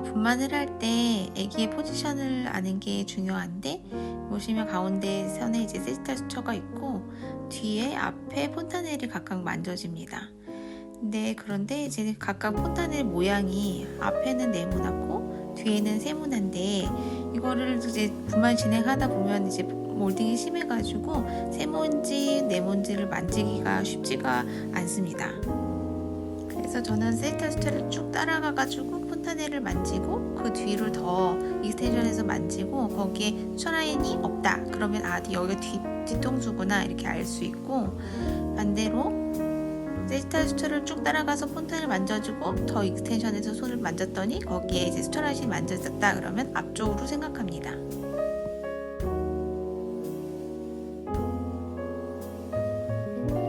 어, 분만을 할때 아기의 포지션을 아는 게 중요한데 보시면 가운데 선에 이제 세지탈 수처가 있고 뒤에 앞에 폰타넬이 각각 만져집니다. 근데 그런데 이제 각각 폰타넬 모양이 앞에는 네모나고 뒤에는 세모난데 이거를 이제 분말 진행하다 보면 이제 몰딩이 심해가지고 세모인지 네모인지를 만지기가 쉽지가 않습니다. 그래서 저는 세이탈 수차를 쭉 따라가가지고 폰타넬을 만지고 그 뒤를 더 익스텐션해서 만지고 거기에 수라인이 없다 그러면 아 여기가 뒤, 뒤통수구나 이렇게 알 수 있고 반대로 세이탈 수차를 쭉 따라가서 폰타넬을 만져주고 더 익스텐션해서 손을 만졌더니 거기에 이제 수라인이 만져졌다 그러면 앞쪽으로 생각합니다.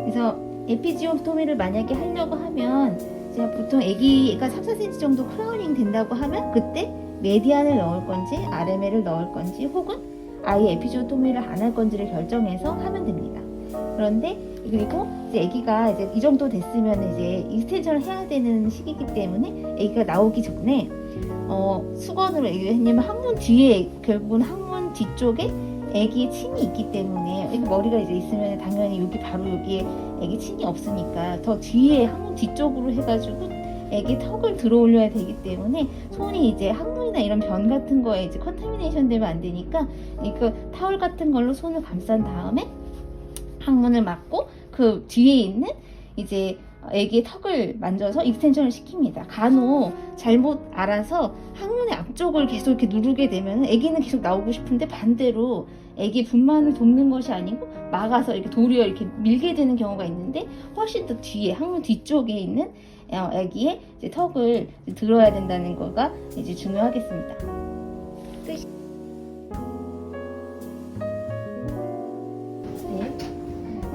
그래서 에피지오토미를 만약에 하려고 하면 제가 보통 아기가 3, 4cm 정도 크라우닝 된다고 하면 그때 메디안을 넣을 건지 RML을 넣을 건지 혹은 아예 에피지오토미를 안 할 건지를 결정해서 하면 됩니다. 그런데 그리고 이제 아기가 이제 이 정도 됐으면 이제 익스텐션을 해야 되는 시기이기 때문에 아기가 나오기 전에 어, 수건으로 왜냐면 항문 뒤에 결국은 항문 뒤쪽에 아기의 침이 있기 때문에 아기 머리가 이제 있으면 당연히 여기 바로 여기에 아기 침이 없으니까 더 뒤에 항문 뒤쪽으로 해가지고 아기 턱을 들어 올려야 되기 때문에 손이 이제 항문이나 이런 변 같은 거에 이제 컨타미네이션 되면 안 되니까 이거 타월 같은 걸로 손을 감싼 다음에 항문을 막고 그 뒤에 있는 이제 애기의 턱을 만져서 익스텐션을 시킵니다. 간혹 잘못 알아서 항문의 앞쪽을 계속 이렇게 누르게 되면 애기는 계속 나오고 싶은데 반대로 애기 분만을 돕는 것이 아니고 막아서 이렇게 도리어 이렇게 밀게 되는 경우가 있는데 훨씬 더 뒤에 항문 뒤쪽에 있는 어, 애기의 턱을 들어야 된다는 거가 이제 중요하겠습니다.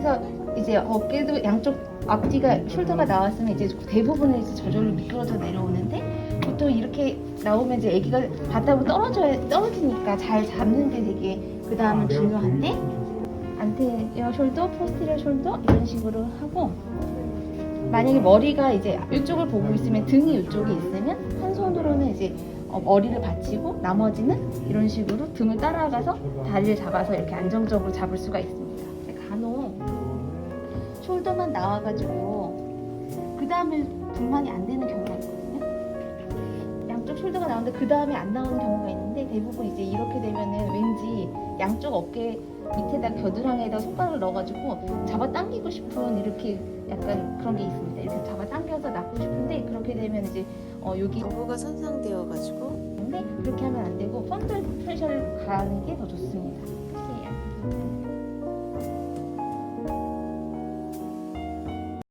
끝. 네. 이제 어깨도 양쪽 앞뒤가 숄더가 나왔으면 이제 대부분은 이제 저절로 미끄러져 내려오는데 보통 이렇게 나오면 이제 아기가 바닥으로 떨어져야 떨어지니까 잘 잡는 게 되게 그 다음은 중요한데 안테리어 숄더, 포스티리어 숄더 이런 식으로 하고 만약에 머리가 이제 이쪽을 보고 있으면 등이 이쪽에 있으면 한 손으로는 이제 어, 머리를 받치고 나머지는 이런 식으로 등을 따라가서 다리를 잡아서 이렇게 안정적으로 잡을 수가 있습니다. 간혹 숄더만 나와가지고 그 다음에 분만이 안 되는 경우가 있거든요. 양쪽 숄더가 나오는데 그 다음에 안 나오는 경우가 있는데 대부분 이제 이렇게 되면은 왠지 양쪽 어깨 밑에다 겨드랑이에다 손가락을 넣어가지고 잡아 당기고 싶은 이렇게 약간 그런 게 있습니다. 이렇게 잡아 당겨서 놔고 싶은데 그렇게 되면 이제 어 여기 경부가 손상되어가지고 근데 그렇게 하면 안 되고 펀들 프레셔를 가는 게 더 좋습니다. 끝이에요.